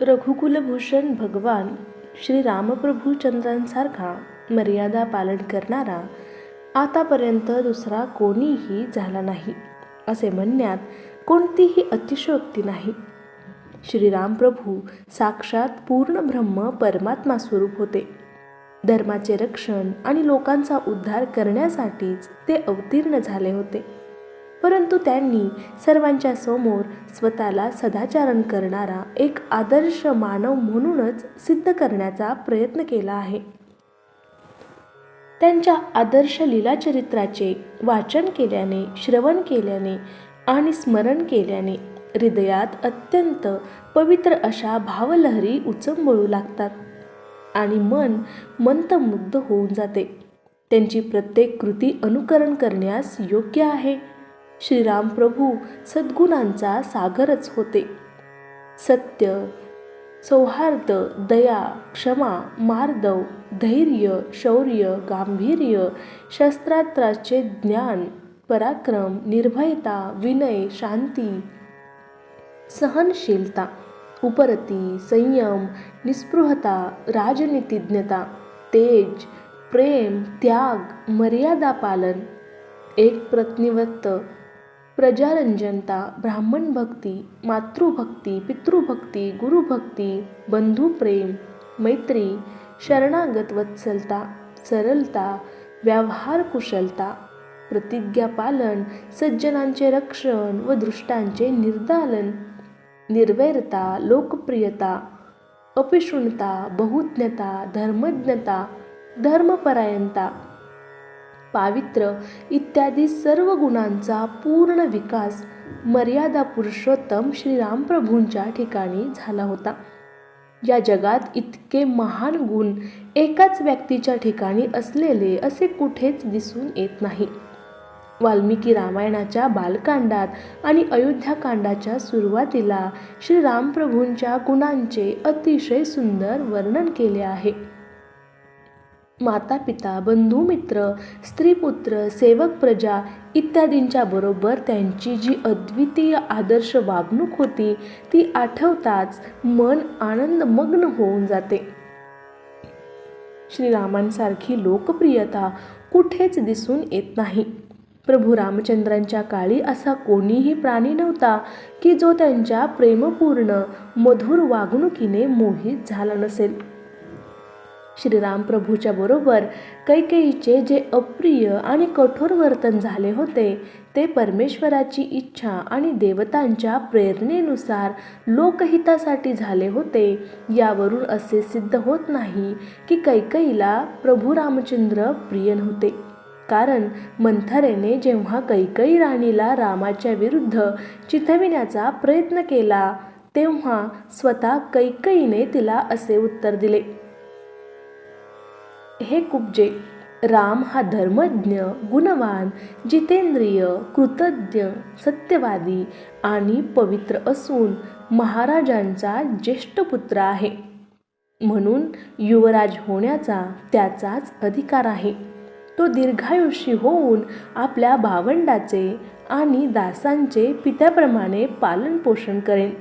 रघुकुलभूषण भगवान श्री रामप्रभूचंद्रांसारखा मर्यादा पालन करणारा आतापर्यंत दुसरा कोणीही झाला नाही असे म्हणण्यात कोणतीही अतिशयोक्ती नाही. श्रीरामप्रभू साक्षात पूर्ण ब्रह्म परमात्मा स्वरूप होते. धर्माचे रक्षण आणि लोकांचा उद्धार करण्यासाठीच ते अवतीर्ण झाले होते. परंतु त्यांनी सर्वांच्या समोर स्वतःला सदाचारण करणारा एक आदर्श मानव म्हणूनच सिद्ध करण्याचा प्रयत्न केला आहे. त्यांच्या आदर्श लीलाचरित्राचे वाचन केल्याने श्रवण केल्याने आणि स्मरण केल्याने हृदयात अत्यंत पवित्र अशा भावलहरी उचंबळू लागतात आणि मन मंतमुग्ध होऊन जाते. त्यांची प्रत्येक कृती अनुकरण करण्यास योग्य आहे. श्रीराम प्रभू सद्गुणांचा सागरच होते. सत्य सौहार्द दया क्षमा मार्दव धैर्य शौर्य गांभीर्य शस्त्रात्राचे ज्ञान पराक्रम निर्भयता विनय शांती सहनशीलता उपरती संयम निस्पृहता राजनीतिज्ञता तेज प्रेम त्याग मर्यादा पालन एक प्रतिनिवत्त प्रजारंजनता ब्राह्मण भक्ती मातृभक्ती पितृभक्ती गुरुभक्ती बंधुप्रेम मैत्री शरणागत वत्सलता सरलता व्यवहार कुशलता प्रतिज्ञापालन सज्जनांचे रक्षण व दृष्टांचे निर्दालन निर्वैरता लोकप्रियता अपिशुणता बहुज्ञता धर्मज्ञता धर्मपरायणता पावित्र्य इत्यादी सर्व गुणांचा पूर्ण विकास मर्यादा पुरुषोत्तम श्रीरामप्रभूंच्या ठिकाणी झाला होता. या जगात इतके महान गुण एकाच व्यक्तीच्या ठिकाणी असलेले असे कुठेच दिसून येत नाही. वाल्मिकी रामायणाच्या बालकांडात आणि अयोध्याकांडाच्या सुरुवातीला श्रीरामप्रभूंच्या गुणांचे अतिशय सुंदर वर्णन केले आहे. माता पिता बंधू मित्र सेवक प्रजा इत्यादींच्या बरोबर त्यांची जी अद्वितीय आदर्श वागणूक होती ती आठवताच मन आनंदमग्न होऊन जाते. श्रीरामांसारखी लोकप्रियता कुठेच दिसून येत नाही. प्रभू रामचंद्रांच्या काळी असा कोणीही प्राणी नव्हता की जो त्यांच्या प्रेमपूर्ण मधुर वागणुकीने मोहित झाला नसेल. श्रीरामप्रभूच्या बरोबर कैकेयीचे जे अप्रिय आणि कठोर वर्तन झाले होते ते परमेश्वराची इच्छा आणि देवतांच्या प्रेरणेनुसार लोकहितासाठी झाले होते. यावरून असे सिद्ध होत नाही की कैकईला प्रभू रामचंद्र प्रिय नव्हते. कारण मंथरेने जेव्हा कैकई राणीला रामाच्या विरुद्ध चिथविण्याचा प्रयत्न केला तेव्हा स्वतः कैकईने तिला असे उत्तर दिले. हे कुब्जे. राम हा धर्मज्ञ गुणवान जितेंद्रिय कृतज्ञ सत्यवादी आणि पवित्र असून महाराजांचा ज्येष्ठ पुत्र आहे. म्हणून युवराज होण्याचा त्याचाच अधिकार आहे. तो दीर्घायुषी होऊन आपल्या भावंडाचे आणि दासांचे पित्याप्रमाणे पालनपोषण करेन.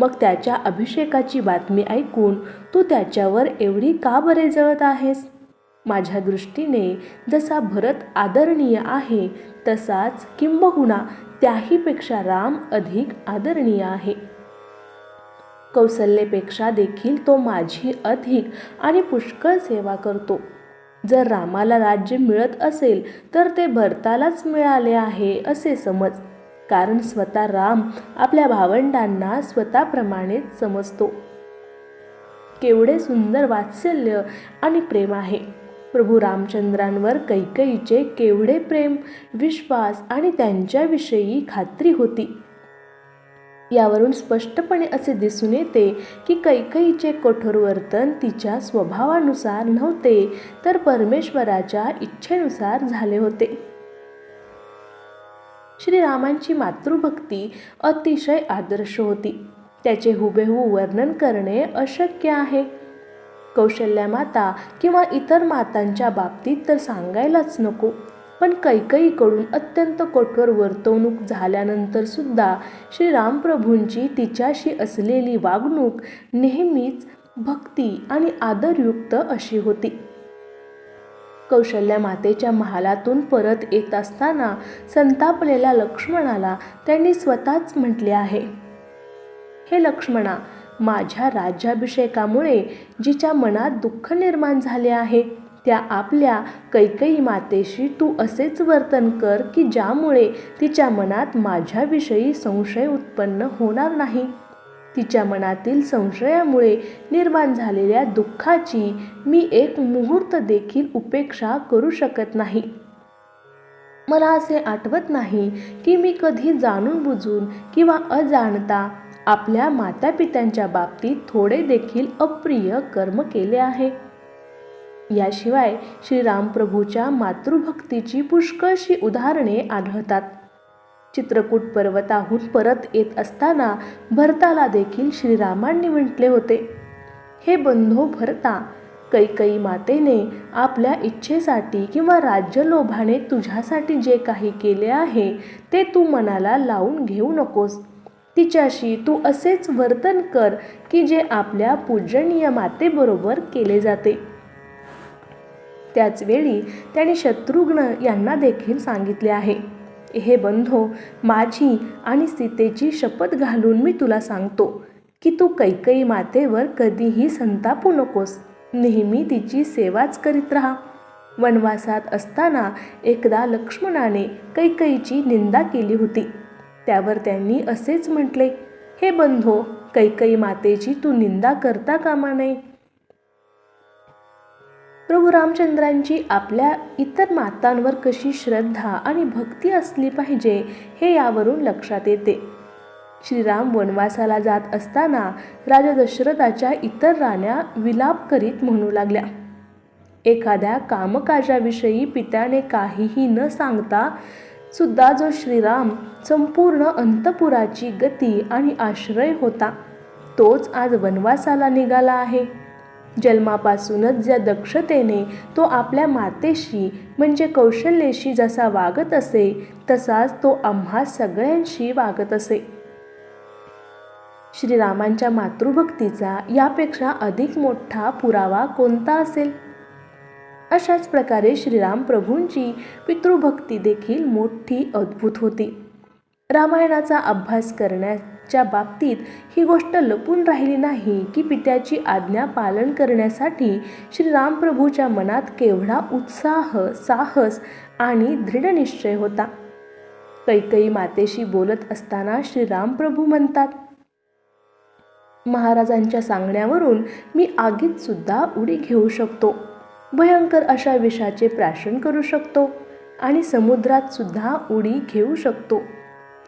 मग त्याच्या अभिषेकाची बातमी ऐकून तू त्याच्यावर एवढी का बरे जळत आहेस? माझ्या दृष्टीने जसा भरत आदरणीय आहे तसाच किंबहुना त्याहीपेक्षा राम अधिक आदरणीय आहे. कौसल्येपेक्षा देखील तो माझी अधिक आणि पुष्कळ सेवा करतो. जर रामाला राज्य मिळत असेल तर ते भरतालाच मिळाले आहे असे समज. कारण स्वतः राम आपल्या भावंडांना स्वतःप्रमाणेच समजतो. केवढे सुंदर वात्सल्य आणि प्रेम आहे. प्रभू रामचंद्रांवर कैकईचे केवढे प्रेम विश्वास आणि त्यांच्याविषयी खात्री होती. यावरून स्पष्टपणे असे दिसून येते की कैकईचे कठोर वर्तन तिच्या स्वभावानुसार नव्हते तर परमेश्वराच्या इच्छेनुसार झाले होते. श्रीरामांची मातृभक्ती अतिशय आदर्श होती. त्याचे हुबेहू वर्णन करणे अशक्य आहे. कौशल्या माता किंवा इतर मातांच्या बाबतीत तर सांगायलाच नको पण कैकईकडून अत्यंत कठोर वर्तवणूक झाल्यानंतर सुद्धा श्रीरामप्रभूंची तिच्याशी असलेली वागणूक नेहमीच भक्ती आणि आदरयुक्त अशी होती. कौशल्या मातेच्या महालातून परत येत असताना संतापलेल्या लक्ष्मणाला त्यांनी स्वतःच म्हटले आहे. हे लक्ष्मणा माझ्या राज्याभिषेकामुळे जिच्या मनात दुःख निर्माण झाले आहे त्या आपल्या कैकई मातेशी तू असेच वर्तन कर की ज्यामुळे तिच्या मनात माझ्याविषयी संशय उत्पन्न होणार नाही. तिच्या मनातील संशयामुळे निर्माण झालेल्या दुःखाची मी एक मुहूर्त देखील उपेक्षा करू शकत नाही. मला असे आठवत नाही की मी कधी जाणून बुजून किंवा अजाणता आपल्या मातापित्यांच्या बाबतीत थोडे देखील अप्रिय कर्म केले आहे. याशिवाय श्रीरामप्रभूच्या मातृभक्तीची पुष्कळशी उदाहरणे आढळतात. चित्रकूट पर्वताहून परत येत असताना भरताला देखील श्रीरामांनी म्हटले होते. हे बंधो भरता कैकई मातेने आपल्या इच्छेसाठी किंवा राज्यलोभाने तुझ्यासाठी जे काही केले आहे ते तू मनाला लावून घेऊ नकोस. तिच्याशी तू असेच वर्तन कर की जे आपल्या पूजनीय मातेबरोबर केले जाते. त्याचवेळी त्याने शत्रुघ्न यांना देखील सांगितले आहे. हे बंधो माझी आणि सीतेची शपथ घालून मी तुला सांगतो की तू कैकई मातेवर कधीही संतापू नकोस. नेहमी तिची सेवाच करीत राहा. वनवासात असताना एकदा लक्ष्मणाने कैकईची निंदा केली होती. त्यावर त्यांनी असेच म्हटले हे बंधो कैकई मातेची तू निंदा करता कामा नये. प्रभू रामचंद्रांची आपल्या इतर मातांवर कशी श्रद्धा आणि भक्ती असली पाहिजे हे यावरून लक्षात येते. श्रीराम वनवासाला जात असताना राजा दशरथाच्या इतर राण्या विलाप करीत म्हणू लागल्या. एखाद्या कामकाजाविषयी पित्याने काहीही न सांगता सुद्धा जो श्रीराम संपूर्ण अंतपुराची गती आणि आश्रय होता तोच आज वनवासाला निघाला आहे. जन्मापासूनच ज्या दक्षतेने तो आपल्या मातेशी म्हणजे कौशल्येशी जसा वागत असे तसाच तो आम्हा सगळ्यांशी वागत असे. श्रीरामांच्या मातृभक्तीचा यापेक्षा अधिक मोठा पुरावा कोणता असेल? अशाच प्रकारे श्रीराम प्रभूंची पितृभक्ती देखील मोठी अद्भुत होती. रामायणाचा अभ्यास च्या बाबतीत ही गोष्ट लपून राहिली नाही की पित्याची आज्ञा पालन करण्यासाठी श्रीरामप्रभूच्या मनात केवढा उत्साह साहस आणि दृढनिश्चय होता. कैकई मातेशी बोलत असताना श्रीरामप्रभू म्हणतात महाराजांच्या सांगण्यावरून मी आगीत सुद्धा उडी घेऊ शकतो. भयंकर अशा विषाचे प्राशन करू शकतो आणि समुद्रात सुद्धा उडी घेऊ शकतो.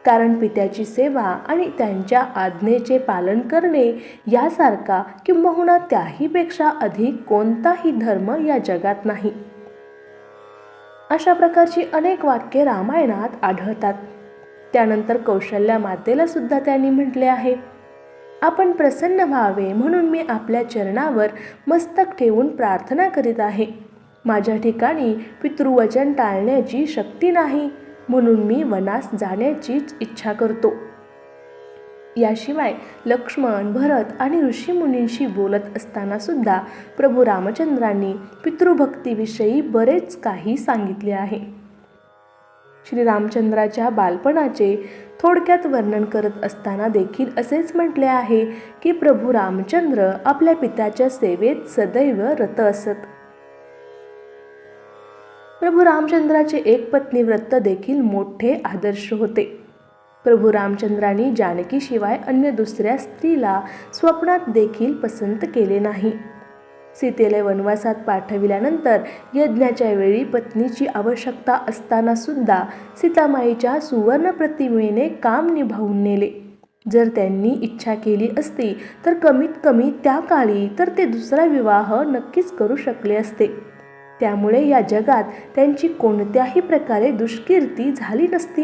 कारण पित्याची सेवा आणि त्यांच्या आज्ञेचे पालन करणे यासारखा किंबहुना त्याहीपेक्षा अधिक कोणताही धर्म या जगात नाही. अशा प्रकारची अनेक वाक्ये रामायणात आढळतात. त्यानंतर कौशल्या मातेला सुद्धा त्यांनी म्हटले आहे आपण प्रसन्न व्हावे म्हणून मी आपल्या चरणावर मस्तक ठेवून प्रार्थना करीत आहे. माझ्या ठिकाणी पितृवचन टाळण्याची शक्ती नाही. म्हणून मी वनास जाण्याचीच इच्छा करतो. याशिवाय लक्ष्मण भरत आणि ऋषीमुनींशी बोलत असताना सुद्धा प्रभू रामचंद्रांनी पितृभक्तीविषयी बरेच काही सांगितले आहे. श्रीरामचंद्राच्या बालपणाचे थोडक्यात वर्णन करत असताना देखील असेच म्हटले आहे की प्रभू रामचंद्र आपल्या पित्याच्या सेवेत सदैव रत असत. प्रभू रामचंद्राचे एक पत्नी व्रत देखील मोठे आदर्श होते. प्रभू रामचंद्रांनी जानकीशिवाय अन्य दुसऱ्या स्त्रीला स्वप्नात देखील पसंत केले नाही. सीतेला वनवासात पाठविल्यानंतर यज्ञाच्या वेळी पत्नीची आवश्यकता असताना सुद्धा सीतामाईच्या सुवर्ण प्रतिमेने काम निभावून नेले. जर त्यांनी इच्छा केली असती तर कमीत कमी त्या काळी तर ते दुसरा विवाह नक्कीच करू शकले असते. त्यामुळे या जगात त्यांची कोणत्याही प्रकारे दुष्कीर्ती झाली नसती.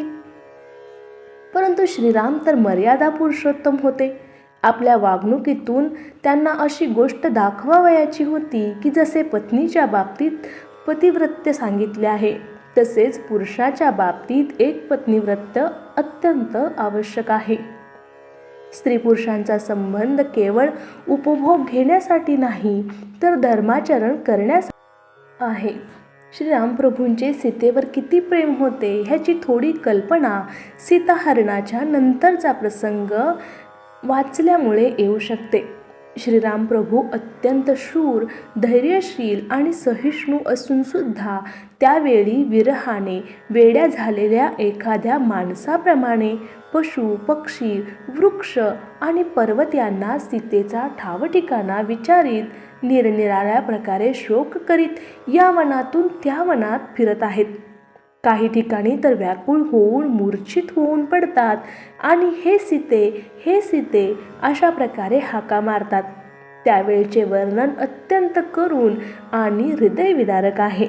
परंतु श्रीराम तर मर्यादा पुरुषोत्तम होते. आपल्या वागणुकीतून त्यांना अशी गोष्ट दाखवावयाची होती की जसे पत्नीच्या बाबतीत पतिव्रत्य सांगितले आहे तसेच पुरुषाच्या बाबतीत एक पत्नीवृत्त अत्यंत आवश्यक आहे. स्त्री पुरुषांचा संबंध केवळ उपभोग घेण्यासाठी नाही तर धर्माचरण करण्यासाठी आहे. श्रीरामप्रभूंचे सीतेवर किती प्रेम होते ह्याची थोडी कल्पना सीताहरणाच्या नंतरचा प्रसंग वाचल्यामुळे येऊ शकते. श्रीरामप्रभू अत्यंत शूर धैर्यशील आणि सहिष्णू असूनसुद्धा त्यावेळी विरहाने वेड्या झालेल्या एखाद्या माणसाप्रमाणे पशु पक्षी वृक्ष आणि पर्वत यांना सीतेचा ठावठिकाणा विचारित निरनिराळ्या प्रकारे शोक करीत या वनातून त्या वनात फिरत आहेत. काही ठिकाणी तर व्याकुळ होऊन मूर्छित होऊन पडतात. आणि हे सीते हे सीते अशा प्रकारे हाका मारतात. त्यावेळचे वर्णन अत्यंत करून आणि हृदयविदारक आहे.